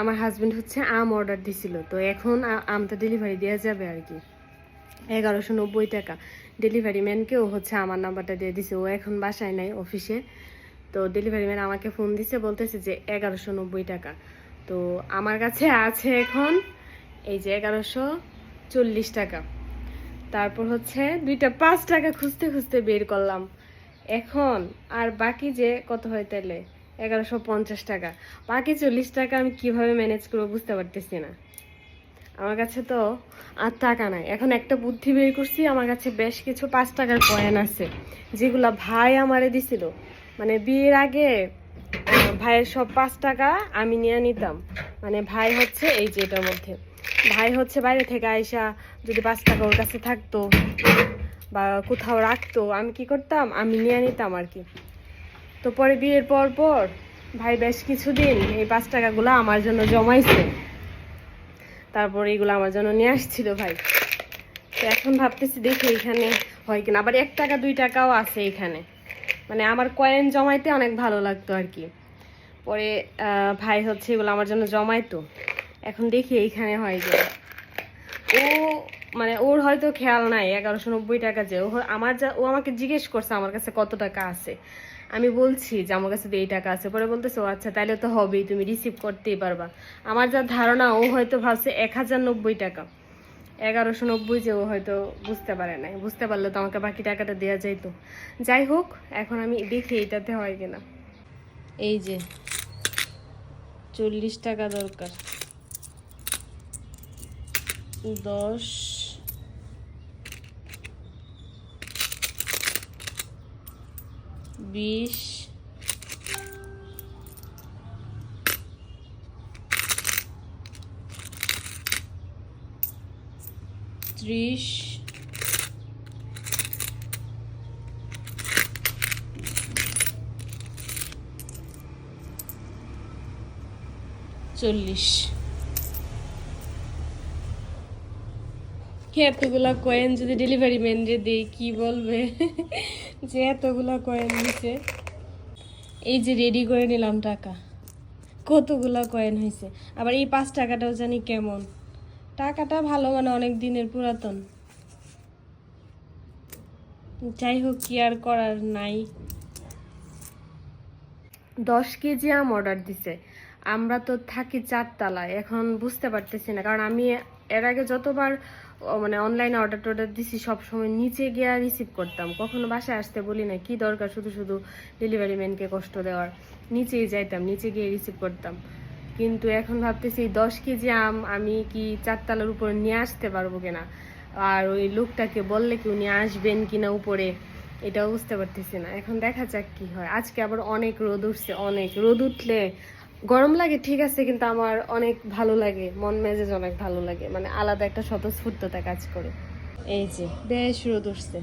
আমার হাজবেন্ড হচ্ছে আম অর্ডার দিছিল। তো এখন আমটা ডেলিভারি দেওয়া যাবে আর কি এগারোশো নব্বই টাকা। ডেলিভারি ম্যানকেও হচ্ছে আমার নাম্বারটা দিয়ে দিছে। ও এখন বাসায় নাই অফিসে তো ডেলিভারি ম্যান আমাকে ফোন দিছে, বলতেছে যে এগারোশো নব্বই টাকা। তো আমার কাছে আছে এখন এই যে এগারোশো চল্লিশ টাকা। তারপর হচ্ছে দুইটা পাঁচ টাকা খুঁজতে খুঁজতে বের করলাম। এখন আর বাকি যে কত হয় তাহলে? এগারোশো পঞ্চাশ টাকা। বাকি চল্লিশ টাকা আমি কীভাবে ম্যানেজ করব বুঝতে পারতেছি না। আমার কাছে তো আর টাকা নাই। এখন একটা বুদ্ধি বের করছি, আমার কাছে বেশ কিছু পাঁচ টাকার কয়েন আছে, যেগুলা ভাই আমারে দিছিল। মানে বিয়ের আগে ভাইয়ের সব পাঁচ টাকা আমি নিয়ে নিতাম। মানে ভাই হচ্ছে এই যে এটার মধ্যে। ভাই হচ্ছে বাইরে থেকে আইসা যদি পাঁচ টাকা ওর কাছে থাকতো বা কোথাও রাখতো, আমি কি করতাম? আমি নিয়ে নিতাম আর কি। তো পরে বিয়ের পর পর, ভাই বেশ কিছুদিন এই পাঁচ টাকাগুলো আমার জন্য জমাইছে। তারপর এগুলো আমার জন্য নিয়ে আসছিল ভাই। তো এখন ভাবতেছি দেখি এখানে হয় কিনা। আবার এক টাকা, দুই টাকাও আছে এখানে। মানে আমার কয়েন জমাইতে অনেক ভালো লাগতো আর কি। পরে ভাই হচ্ছে এগুলো আমার জন্য জমাইতো। এখন দেখি এইখানে হয় যে ও মানে ওর হয়তো খেয়াল নাই, এগারোশো নব্বই টাকা যে, ও আমার যা, ও আমাকে জিজ্ঞেস করছে আমার কাছে কত টাকা আছে। আমি বলছি যে আমার কাছে তো এই টাকা আছে, পরে বলতেছে, ও আচ্ছা তাহলে তো হবেই, তুমি রিসিভ করতেই পারবা। আমার যা ধারণা, ও হয়তো ভাবছে এক হাজার নব্বই টাকা। এগারোশো নব্বই যে ও হয়তো বুঝতে পারে নাই। বুঝতে পারলে তো আমাকে বাকি টাকাটা দেওয়া যাইতো। যাই হোক, এখন আমি দেখি এইটাতে হয় কিনা। এই যে, চল্লিশ টাকা দরকার। দশ বিশ। ত্রিশ। চল্লিশ। এতগুলা কয়েন যদি ডেলিভারি ম্যান যে দেই, কি বলবে? যে এতগুলা কয়েন দিছে। এই যে রেডি করে নিলাম টাকা। কতগুলা কয়েন হয়েছে আবার এই পাঁচ টাকাটাও জানি কেমন। টাকাটা ভালো মানে অনেক দিনের পুরাতন। যাই হোক, কি আর করার নাই। দশ কেজি আম অর্ডার দিছে। আমরা তো থাকি চারতলায়, এখন বুঝতে পারতেছি না। কারণ আমি এর আগে যতবার মানে অনলাইনে অর্ডার টর্ডার দিছি, সবসময় নিচে গিয়ে রিসিভ করতাম। কখনো বাসায় আসতে বলি না কি দরকার শুধু শুধু ডেলিভারি ম্যানকে কষ্ট দেওয়ার। নিচেই যাইতাম, নিচে গিয়ে রিসিভ করতাম। কিন্তু এখন ভাবতেছি দশ কেজি আম আমি কি চারতলার উপরে নিয়ে আসতে পারব কিনা? আর ওই লোকটাকে বললে কি উনি আসবেন কিনা উপরে? এটাও বুঝতে পারতেছি না। এখন দেখা যাক কি হয়। আজকে আবার অনেক রোদ উঠছে, অনেক রোদ উঠলে গরম লাগে, ঠিক আছে, কিন্তু আমার অনেক ভালো লাগে, মন মেজাজ অনেক ভালো লাগে মানে আলাদা একটা স্বতঃস্ফূর্ততা কাজ করে। এই যে, বেশ রোদ উঠছে।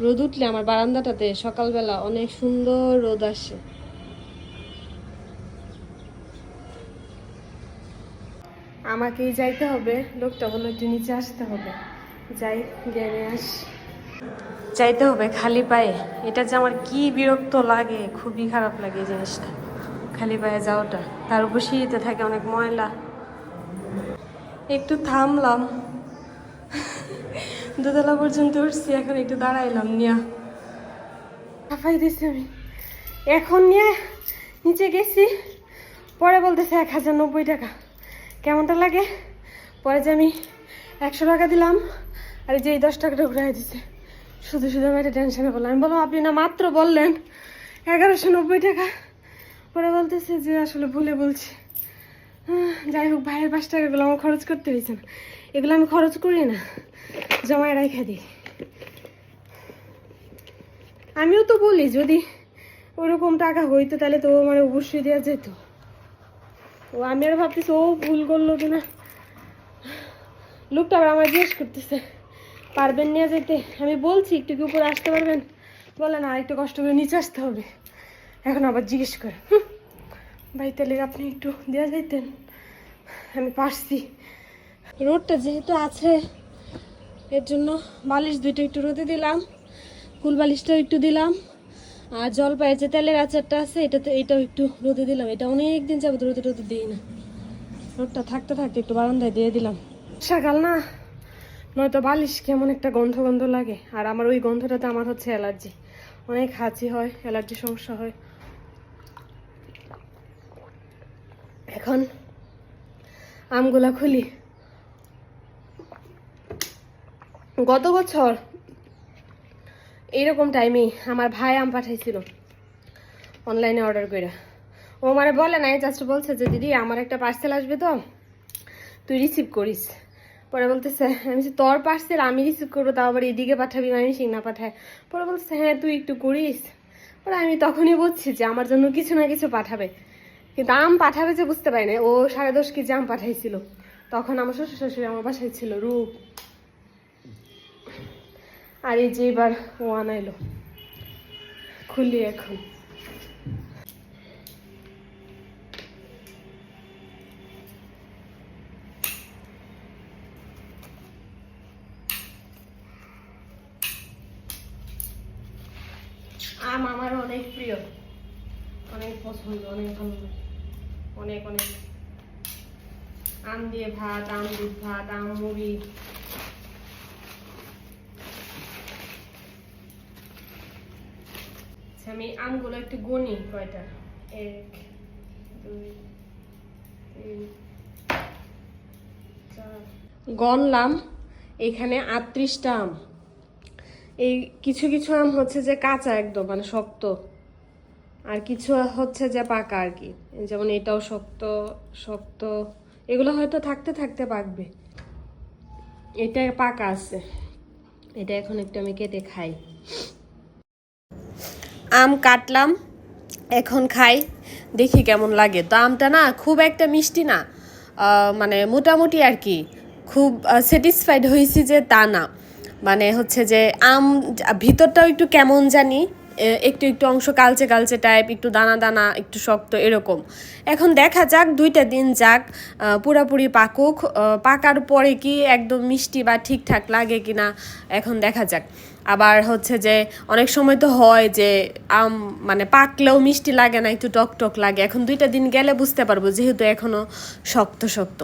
রোদ উঠলে আমার বারান্দাটাতে সকালবেলা অনেক সুন্দর রোদ আসে। আমাকেই যাইতে হবে, লোকটা বলে একটু নিচে আসতে হবে। যাই জ্ঞানে আস। যাইতে হবে খালি পায়ে। এটা যে আমার কি বিরক্ত লাগে, খুবই খারাপ লাগে এই জিনিসটা। খালি পায়ে যাওয়াটা। তার উপর থাকে অনেক ময়লা। একটু থামলাম। দোতলা পর্যন্ত উঠছি, এখন একটু দাঁড়াইলাম, নিয়া। হাফাই দিছি আমি। এখন নিয়ে নিচে গেছি। পরে বলতেছে এক হাজার নব্বই টাকা। কেমনটা লাগে? পরে যে আমি একশো টাকা দিলাম, আর যে এই দশ টাকাটা ঘুরাই দিছে। শুধু শুধু আমি একটা টেনশনে বললাম আমি বললাম, আপনি না মাত্র বললেন এগারোশো নব্বই টাকা। ওরা বলতেছে যে, আসলে ভুলে বলছি। যাই হোক, ভাইয়ের পাঁচ টাকাগুলো আমার খরচ করতে হয়েছে না। এগুলো আমি খরচ করি না, জমায় রেখে দিই। আমিও তো বলি, যদি ওরকম টাকা হইতো, তাহলে তো আমার অবশ্যই দেওয়া যেত। ও, আমি আর ভাবতেছি, ও ভুল করল কিনা। লোকটা আবার আমার জিজ্ঞেস করতেছে পারবেন নিয়ে যেতে। আমি বলছি, একটু কি উপরে আসতে পারবেন? বলে না একটু কষ্ট করে নিচে আসতে হবে। এখন আবার জিজ্ঞেস করে। ভাই, তাহলে আপনি একটু দেওয়া যাইতেন। আমি পারছি। রোডটা যেহেতু আছে, এর জন্য বালিশ দুইটা একটু রোদে দিলাম কুল বালিশটাও একটু দিলাম, আর জলপাইয়ের যে তেলের আচারটা আছে, এটা তো এটাও একটু রোদে দিলাম। এটা অনেক দিন যাবত রোদে রোদে দিই না। রোদটা থাকতে থাকতে একটু বারান্দায় দিয়ে দিলাম। সকাল না। নয়তো বালিশ কেমন একটা গন্ধ গন্ধ লাগে। আর আমার ওই গন্ধটাতে আমার হচ্ছে অ্যালার্জি। অনেক হাঁচি হয়, অ্যালার্জি সমস্যা হয়। এখন আমগুলা খুলি। গত বছর এইরকম টাইমে আমার ভাই আম পাঠাইছিল অনলাইনে অর্ডার করে ও আমারে বলে নাই, জাস্ট বলছে যে, দিদি, আমার একটা পার্সেল আসবে তো, তুই রিসিভ করিস। পরে বলতেছে, আমি তোর পার্সেল আমি রিসিভ করব, তাও আবার এদিকে পাঠাবি আমি সিং না পাঠায়। পরে বলছে হ্যাঁ তুই একটু করিস। পরে আমি তখনই বুঝছি যে আমার জন্য কিছু না কিছু পাঠাবে। কিন্তু আম পাঠাবে যে বুঝতে পারি না, ও সাড়ে দশ কেজি আম পাঠাইছিল। তখন আমার শ্বশুর শাশুড়ি আমার বাসায় ছিল, রূপ। আর এই যে এবার ও আনাইলো। খুলি এখন। আম আমার অনেক প্রিয়। অনেক পছন্দ অনেক ভালো অনেক অনেক। আম দিয়ে ভাত আম দুধ ভাত আম মুড়ি। আচ্ছা, আমি আমগুলো একটু গুনি কয়টা? এক দুই তিন চার। গনলাম এখানে আটত্রিশটা আম। এই কিছু কিছু আম হচ্ছে যে কাঁচা একদম মানে শক্ত। আর কিছু হচ্ছে যে পাকা আর কি। যেমন এটাও শক্ত শক্ত। এগুলো হয়তো থাকতে থাকতে পাকবে। এটা পাকা আছে। এটা এখন একটু আমি কেটে খাই। আম কাটলাম, এখন খাই। দেখি কেমন লাগে। তো আমটা না খুব একটা মিষ্টি না। মানে মোটামুটি আর কি। খুব স্যাটিসফাইড হয়েছি যে তা না। মানে হচ্ছে যে আম, ভিতরটাও একটু কেমন জানি একটু একটু অংশ কালচে কালচে টাইপ একটু দানা দানা, একটু শক্ত, এরকম। এখন দেখা যাক, দুইটা দিন যাক পুরাপুরি পাকুক পাকার পরে কি একদম মিষ্টি বা ঠিকঠাক লাগে কি না এখন দেখা যাক। আবার হচ্ছে যে অনেক সময় তো হয় যে আম মানে পাকলেও মিষ্টি লাগে না, একটু টক টক লাগে। এখন দুইটা দিন গেলে বুঝতে পারব যেহেতু এখনও শক্ত শক্ত।